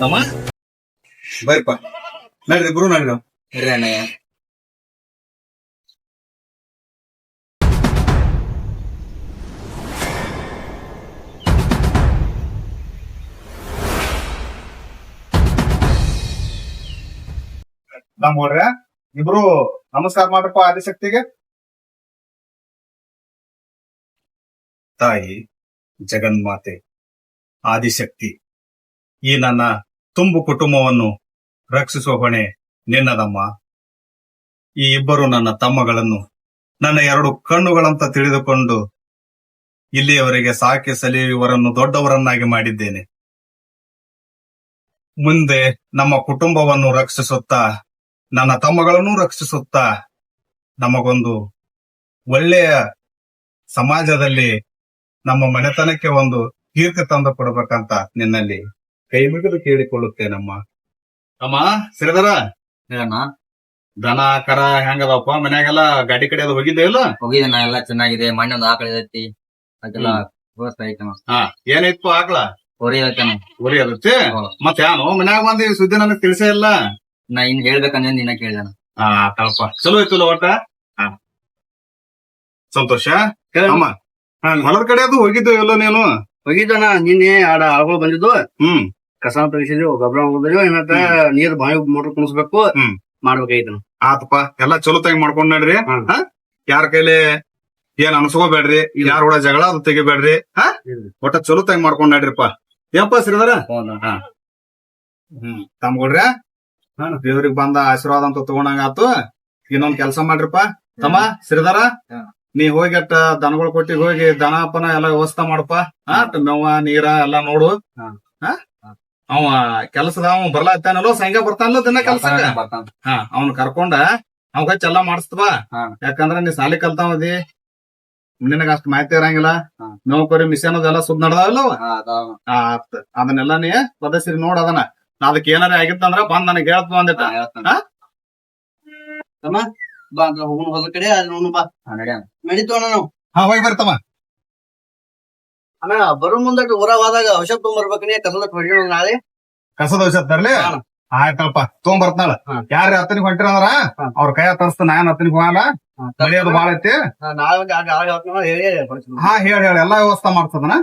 ನಮ್ಮ ಬರ್ಪ. ನಡ್ರಿ ಇಬ್ರು ನಡ್ರಿ. ಇರ್ರಿ ಅಣ್ಣಯ್ಯ ನಮ್ಮವ್ರೆ ಇಬ್ರು ನಮಸ್ಕಾರ ಮಾಡ್ರಪ್ಪ ಆದಿಶಕ್ತಿಗೆ. ತಾಯಿ ಜಗನ್ಮಾತೆ ಆದಿಶಕ್ತಿ ಈ ನನ್ನ ತುಂಬು ಕುಟುಂಬವನ್ನು ರಕ್ಷಿಸುವ ಹೊಣೆ ನಿನ್ನದಮ್ಮ. ಈ ಇಬ್ಬರು ನನ್ನ ತಮ್ಮಗಳನ್ನು ನನ್ನ ಎರಡು ಕಣ್ಣುಗಳಂತ ತಿಳಿದುಕೊಂಡು ಇಲ್ಲಿಯವರೆಗೆ ಸಾಕಿ ಸಲಿಯುವರನ್ನು ದೊಡ್ಡವರನ್ನಾಗಿ ಮಾಡಿದ್ದೇನೆ. ಮುಂದೆ ನಮ್ಮ ಕುಟುಂಬವನ್ನು ರಕ್ಷಿಸುತ್ತಾ, ನನ್ನ ತಮ್ಮಗಳನ್ನು ರಕ್ಷಿಸುತ್ತಾ, ನಮಗೊಂದು ಒಳ್ಳೆಯ ಸಮಾಜದಲ್ಲಿ ನಮ್ಮ ಮನೆತನಕ್ಕೆ ಒಂದು ಕೀರ್ತಿ ತಂದು ಕೊಡಬೇಕಂತ ನಿನ್ನಲ್ಲಿ ಕೈ ಮುಗಿದು ಕೇಳಿಕೊಳ್ಳುತ್ತೇನಮ್ಮ ಅಮ್ಮ ಸಿರಿದರ ಏನ ದನ ಕರ ಹೆಂಗದಪ್ಪ? ಮನ್ಯಾಗೆಲ್ಲ ಗಾಡಿ ಕಡೆ ಅದು ಹೋಗಿದ್ದೆ ಇಲ್ಲ? ಹೋಗಿದ್ದಣ್ಣ ಎಲ್ಲ ಚೆನ್ನಾಗಿದೆ. ಮಣ್ಣೊಂದು ಆಕಳ ಐತಿ. ಅದೆಲ್ಲ ವ್ಯವಸ್ಥೆ ಐತಣ್ಣ ಹಾ ಏನಾಯ್ತು ಆಕಳ? ಹೊರಿ ಐತಣ್ಣ ಉರಿ ಅದತ್ತೆ ಹೌದು. ಮತ್ತೆ ಯಾನು? ಮನ್ಯಾಗ ಬಂದು ಈ ಸುದ್ದಿ ನನಗೆ ತಿಳಿಸೇ ಇಲ್ಲ? ನಾ ಇನ್ ಹೇಳ್ಬೇಕಂದ್ರೆ ನಿನ್ನ ಕೇಳ್ದಣ ಹಾ ತಳಪ ಚಲೋ ಐತಲ್ಲ ಒಟ್ಟ? ಹಾ. ಸಂತೋಷ? ಅಮ್ಮ ಹೊಲದ ಕಡೆ ಅದು ಹೋಗಿದ್ದೆ ಎಲ್ಲೋ ನೀನು? ಹೋಗಿದ್ದಣ್ಣ ನಿನ್ನೆ ಆಡ ಆಳುಗಳು ಬಂದಿದ್ದು. ಹ್ಮ್. ಕಸ ತೆಗಿಸಿದ್ರು ಗೊಬ್ಬರ ಹೋಗಿದ್ರು ಏನಂತ ನೀರ್ ಬಾಯಿ ಮೋಟರ್ ಕುಣಿಸ್ಬೇಕು. ಮಾಡ್ಬೇಕಾಯ್ತು ಆತಪ್ಪ ಎಲ್ಲಾ ಚಲೋ ತಂಗಿ ಮಾಡ್ಕೊಂಡ್ ನಡ್ರಿ. ಯಾರ ಕೈಲಿ ಏನ್ ಅನ್ಸ್ಕೋಬೇಡ್ರಿ. ಯಾರ ಕೂಡ ಜಗಳ ಅದು ತೆಗಿಬೇಡ್ರಿ. ಹಾ. ಒಟ್ಟ ಚಲೋ ತಂಗಿ ಮಾಡ್ಕೊಂಡ್ ನಡ್ರಿಪ್ಪ. ಏನಪ್ಪ ಶ್ರೀಧರ? ಹ್ಮ್. ತಮ್ಗೊಡ್ರ ದೇವ್ರಿಗೆ ಬಂದ ಆಶೀರ್ವಾದ ಅಂತ ತಗೊಂಡಂಗ ಆತು. ಇನ್ನೊಂದ್ ಕೆಲ್ಸ ಮಾಡ್ರಿಪ್ಪ. ತಮ್ಮ ಶ್ರೀಧರ ನೀ ಹೋಗಿ ಅಟ್ಟ ದನಗಳ ಕೊಟ್ಟಿಗೆ ಹೋಗಿ ದನ ಅಪ್ಪನ ಎಲ್ಲ ವ್ಯವಸ್ಥೆ ಮಾಡಪ್ಪ ಹಾ? ಮೇವ ನೀರ ಎಲ್ಲಾ ನೋಡು. ಹಾ. ಅವ ಕೆಲಸದ ಅವ ಬರ್ಲಾತ್ತಾನಲ್ಲೋ ಸಂಘ ಬರ್ತಾನಲ್ಲೋ ದಿನ ಕೆಲಸ ಬರ್ತಾನ ಹಾ ಅವ್ನ ಕರ್ಕೊಂಡ ಅವ್ ಚೆಲ್ಲ ಎಲ್ಲಾ ಮಾಡಿಸ್ತವ. ಯಾಕಂದ್ರ ನೀ ಸಾಲಿ ಕಲ್ತಾವದಿ ನಿನಗ ಅಷ್ಟ್ ಮಾಹಿತಿ ಇರಂಗಿಲ್ಲ. ನೌಕರಿ ಮಿಷನ್ ಅದೆಲ್ಲ ಸುದ್ ನಡ್ದಾವಲ್ಲ ಅವ? ಹಾ ಅದಾವ ಆ, ಅದನ್ನೆಲ್ಲ ನೀ ಬದಸಿರಿ ನೋಡ ಅದನ್ನ ನಾ ಅದಕ್ಕೆ ಏನಾರ ಆಗಿತ್ತಂದ್ರ ಬಂದ್ ನನಗೆ ಹೇಳ್ತ. ಹಾ? ಬಾ ಹೊಲ ಕಡೆ ಬಾ ಹಾ, ನಡ್ಯಾಣ. ನಡೀತು ಅಣ್ಣ ನಾವು ಹಾ ಹೋಗಿ ಬರ್ತಮ್ಮ ಅಣ್ಣ ಬರೋ ಮುಂದೆ ಊರಾಗ ಔಷಧ ತೊಗೊಂಬರ್ಬೇಕನೇ ಕಸದ ಹೊಡಿಯೋಣ ನಾಳೆ. ಕಸದ ಔಷಧ ತರ್ಲಿ? ಹಾ. ಆಯ್ತಲ್ಪ ತೊಗೊಂಬರ್ತಾಳ ಹಾ. ಯಾರ ಹತ್ತನಿಗೆ ಹೊಂಟಿರ ಅಂದ್ರ ಹಾ. ಅವ್ರ ಕೈ ತರ್ಸ್ತ ನಾನ್ ಹತ್ತನಿಗೆ ಹೋಗಲ್ಲ. ಮಳೆಯೋದು ಬಾಳ ಐತಿ. ನಾಳೆ ಒಂದು ಎರಡು ಹೇಳಿ. ಹಾ ಹೇಳಿ ಹೇಳಿ. ಎಲ್ಲಾ ವ್ಯವಸ್ಥೆ ಮಾಡ್ತದನ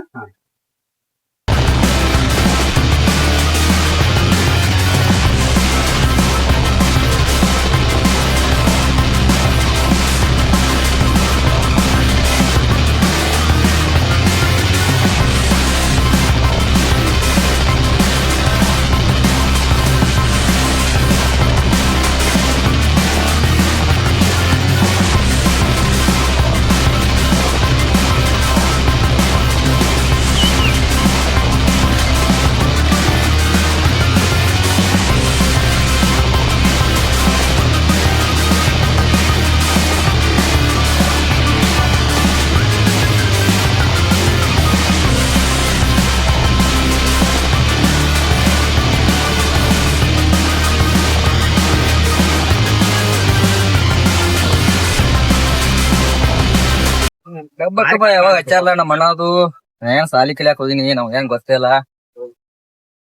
ಕಬ್ಬ ಯಾವಾಗ ಹಚ್ಚಾರಲ್ಲ ನಮ್ಮ ಅಣ್ಣದು? ಏನ್ ಸಾಲಿ ಕಲಿಯಾಕ ಹೋದಿನಿ ನಾವ್ ಹೆಂಗ್ ಗೊತ್ತೇ ಇಲ್ಲ.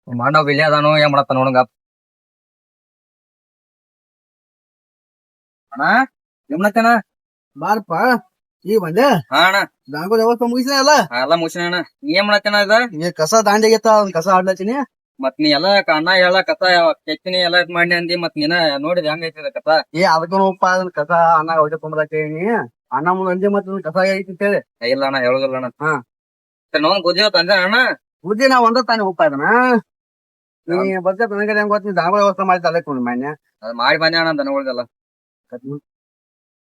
ಮಾಡವ್ ಬಿಲ್ಲಿ ಅದಾನು ಏನ್ ಮಾಡತ್ತ ನೋಡಂಗ ಅಣ್ಣ ಏನ್ ಮಾಡತ್ತೇನ ಬಾರಪ್ಪ ಈ ಬಂದೆ. ಅಣ್ಣ. ದಾಂಗೋ ವ್ಯವಸ್ಥೆ ಮುಗಿಸಿದೆ ಅಲ್ಲ? ಎಲ್ಲ ಮುಗಿಸಿನ ಅಣ್ಣ. ನೀ ಏನ್ ಮಾಡತ್ತೇನ ಇದ? ನೀ ಕಸ ದಾಂಡಿಗೆತ್ತ ಒಂದ್ ಕಸ ಆಡ್ಲತ್ತೀನಿ. ಮತ್ ನೀ ಎಲ್ಲಾ ಅಣ್ಣ ಎಲ್ಲ ಕಸ ಕೆತ್ತಿನಿ ಎಲ್ಲಾ ಇದ್ ಮಾಡಿ ಅಂದಿ ಮತ್ ನೀನ ನೋಡಿದ ಹೆಂಗೈತಿ ಕಸ? ಏ ಅದಕ್ಕೂ ಕಸ ಅನ್ನ ಔಷಧ ತೊಗೊಂಬರತ್ತೀನಿ ಅನ್ನ ಮುಂದೆ ಅಂಜೆ ಮತ್ತೆ ಕಸ ಐತಿ ಅಂತ ಹೇಳಿ. ಇಲ್ಲ ಅಣ್ಣ ಹೇಳೋದಿಲ್ಲ ಅಣ್ಣ. ಹಾ. ನೋಡ್ ಗೊತ್ತಿವ ತಂದೆ ಅಣ್ಣ? ಗುಜಿ ನಾವ್ ಒಂದ ತಾನೇ ಹೋಗ್ತಾ ಅದನ್ನ ನೀ ಬಗ್ಗೆ ನನಗೆ ಹೆಂಗ್ ಗೊತ್ತಿ? ದಾಂಗಳ ವ್ಯವಸ್ಥೆ ಮಾಡಿ ತಲೆ ಕೊಂಡು ಮಾನ್ಯ. ಅದ್ ಮಾಡಿ ಬಂದೆ ಅಣ್ಣ ದನಗಳಿಗೆಲ್ಲ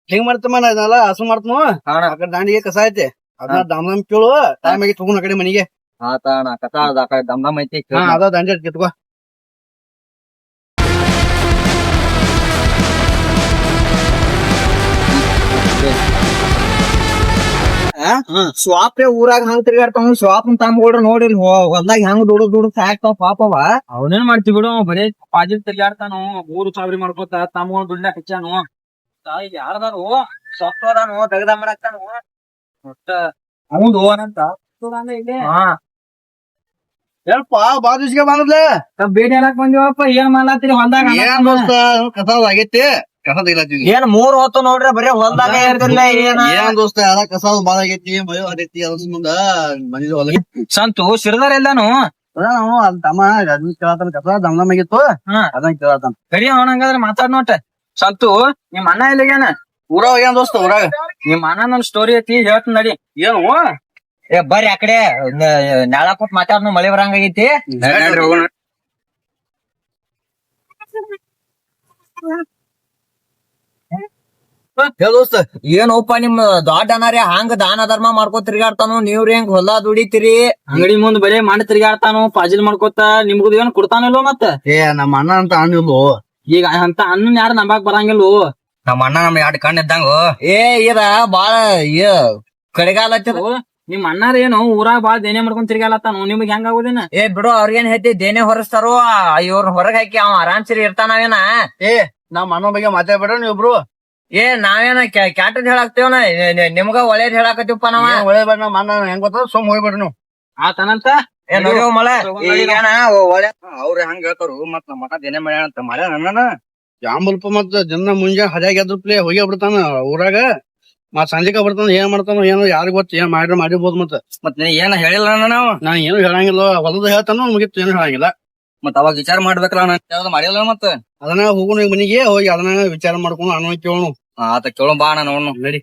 ಹೆಂಗ್ ಮಾಡ್ತಮ್ಮ ನಾ ಇದನ್ನೆಲ್ಲ ಹಸು ಮಾಡ್ತನು ಆಕಡೆ ಅಣ್ಣ. ದಾಂಡಿಗೆ ಕಸ ಐತೆ. ಅದನ್ನ ದಮ್ ದಮ್ ಕೇಳು. ಟೈಮ್ ಆಗಿ ತಗೊಂಡ್ ಆ ಕಡೆ ಮನೆಗೆ. ಆತ ಅಣ್ಣ ಕಸ ಅದ ಆ ಕಡೆ ದಮ್ ದಮ್ ಐತಿ ಅದ ದಾಂಡಿ ಕಿತ್ಕೋ ಸ್ವಾಪೆ ಊರಾಗ ಹಂಗ ತಿರ್ಗಾಡ್ತಾವ ಸ್ವಾಪ್ ತಂಬೋಡ ನೋಡಿ ಹೊಲ್ದಾಗ ಹೆಂಗ್ ದುಡುದ್ ದುಡ್ ಸಾಕ್ತಾವ ಪಾಪವ ಅವನೇನ್ ಮಾಡ್ತಿ ಬಿಡು ಬರೆ ಪಾಜಿಲ್ ತಿರ್ಗಾಡ್ತಾನು ಮೂರು ಸಾವಿರ ಮಾಡ್ಕೋತ ತಮ್ಮ ದುಡ್ಡ ಹಚ್ಚಾನು ಯಾರದಾರು ಸೊಪ್ಪದಾನು ತೆಗ್ದ ಮಾಡಾಕ್ತಾನು ಒಟ್ಟ ಅವನ್ ಓನಂತ ಹಾ. ಏನಪ್ಪ ಬಾ ದಿವ್ಸಿಗೆ ಬಂದದ್ಲೆ ಬೇಡಿ ಹೇಳಕ್ ಬಂದಿವಪ್ಪ ಏನ್ ಮಾಡ್ಲಾತಿ ಹೊಲ್ದಾಗ ಏನ್ ದೋಸ್ತ ಏನ್ ಮೂರ್ ಹೊತ್ತು ನೋಡ್ರಿ ಬರೀ ಹೊಲ್ದಾಗ ಇರ್ತಿಲ್ಲ ಏನ? ಏನ್ ದೋಸ್ತ ಎಲ್ಲ ಕಸ ಬಾಳ ಆಗೈತಿ ಮಳೆ ಆಗೈತಿ ಅದ್ರ ಮುಂದ ಹೊಲಕ್ಕೆ ಸಂತು ಶಿರದಾರ ಎಲ್ಲಾನು ಅದ ನಾವು ಅಲ್ಲಿ ತಮ್ಮ ಅದನ್ನ ಕೇಳತಾನ ಕಸ ದಮ್ ದಮ್ ಆಗಿತ್ತು. ಅದನ್ನ ಕೇಳತಾನ. ಕರಿ ಅವನಂಗಾದ್ರೆ ಮಾತಾಡ್ ನೋಟ ಸಂತು ನಿಮ್ ಅಣ್ಣ ಎಲ್ಲಿಗೇನ ಊರ ಏನ್ ದೋಸ್ತ ಊರಾಗ? ನಿಮ್ ಅಣ್ಣ ನನ್ ಸ್ಟೋರಿ ಐತಿ ಹೇಳ್ತೀನಿ ನಡಿ. ಏನು? ಏ ಬರ್ರಿ ಆ ಕಡೆ. ನಾಳ ಕೊಟ್ಟು ಮಾತಾಡ್ನು ಮಳೆ ಬರಂಗಾಗೈತಿ ದೋಸ್ತ ಏನೋಪ್ಪ ನಿಮ್ ದೊಡ್ಡ ಅನಾರೇ ಹಂಗ ದಾನ ಧರ್ಮ ಮಾಡ್ಕೋ ತಿರ್ಗಾಡ್ತಾನು? ನೀವ್ರಿ ಹೆಂಗ್ ಹೊಲ ದುಡಿತೀರಿ? ಅಂಗಡಿ ಮುಂದ್ ಬರೇ ಮಾಡಿ ತಿರ್ಗಾಡ್ತಾನು? ಪಾಜಿಲ್ ಮಾಡ್ಕೋತ ನಿಮ್ಗದು ಏನ್ ಕೊಡ್ತಾನಿಲ್ವ ಮತ್ತ? ಏ ನಮ್ಮ ಅಣ್ಣ ಅಂತ ಅನ್ನಿಲ್ವ ಈಗ ಅಂತ ಅನ್ನ ಯಾರು ನಂಬಾಕ್ ಬರಂಗಿಲ್ವ? ನಮ್ಮ ಅಣ್ಣ ನಮ್ ಎರಡ್ ಕಣ್ ಇದ್ದಂಗ. ಏ ಇದ ಬಾಳ ಕಡೆಗಾಲ ನಿಮ್ ಅಣ್ಣಾರ ಏನು ಊರಾಗ ಬಾಳ ದೇನೆ ಮಾಡ್ಕೊಂಡ್ ತಿರ್ಗಾಲತ್ತಾನು ನಿಮ್ಗೆ ಹೆಂಗ ಆಗುದಿನ? ಏ ಬಿಡು ಅವ್ರಿಗೇನ್ ಹೇಳ್ತಿ ದೇನೆ ಹೊರಸ್ತಾರೋ? ಇವ್ರ ಹೊರಗ್ ಹಾಕಿ ಅವ್ ಆರಾಮ್ಸಿರಿ ಏನ ಏ ನಮ್ಮ ಅಣ್ಣ ಬಗ್ಗೆ ಮಾತಾಡ್ಬೇಡ ನೀವಿಬ್ರು. ಏ ನಾವೇನ ಕ್ಯಾಟದ್ ಹೇಳಾಕ್ತೇವನ? ನಿಮ್ಗ ಒಳ್ಳೇದ್ ಹೇಳಾಕತ್ತೀವಪ್ಪ ನಾವ? ಒಳ್ಳೆ ಬೇಡ ನಮ್ಮ ಅಣ್ಣ ಹೆಂಗ್ ಗೊತ್ತ ಸುಮ್ ಹೋಗ್ಬೇಡ್ರಿ ನೀವು. ಆತನಂತ ಮಳೆ. ಅವ್ರ ಹೆಂಗ್ ಹೇಳ್ತಾರು ಮತ್ ನಮ್ಮ ಮಠ ದಿನ ಮಾಡ್ಯಾನ ಅಂತ ಮಾಡ್ಯಾನ ನನ್ನ ಜಾಂಬಲ್ಪ ಮತ್ ದಿನ ಮುಂಜಾನೆ ಹದ್ಯಾಗ ಎದ್ದು ಪ್ಲೇ ಹೋಗಿ ಬಿಡ್ತಾನ ಊರಾಗ. ಮತ್ ಸಂಜೆಕ ಬರ್ತಾನ ಏನ್ ಮಾಡ್ತಾನೋ ಏನೋ ಯಾರಿಗ ಗೊತ್ತ ಏನ್ ಮಾಡ್ರಿ ಮಾಡಿರ್ಬೋದು ಮತ್ ಮತ್ ನೀ ಏನ ಹೇಳಿಲ್ಲ ನಾವು? ನಾ ಏನು ಹೇಳಂಗಿಲ್ಲ ಹೊಲದ ಹೇಳ್ತಾನೋ ಮುಗಿತ್ತು ಏನು ಹೇಳಂಗಿಲ್ಲ. ಮತ್ ಅವಾಗ ವಿಚಾರ ಮಾಡ್ಬೇಕಲ್ಲ ನಾನು ಯಾವ್ದು ಮಾಡಿಲ್ಲ ಮತ್ತ? ಅದನ್ನ ಹೋಗೋಣ ಮನಿಗೆ ಹೋಗಿ ಅದನ್ನ ವಿಚಾರ ಮಾಡ್ಕೊಂಡು ಅನ್ನೋ ಕೇಳೋಣ. ಆತ ಕೇಳೋಣ ಬಾ ಅಣ್ಣ ನೋಡ್ನು. ನಡಿ.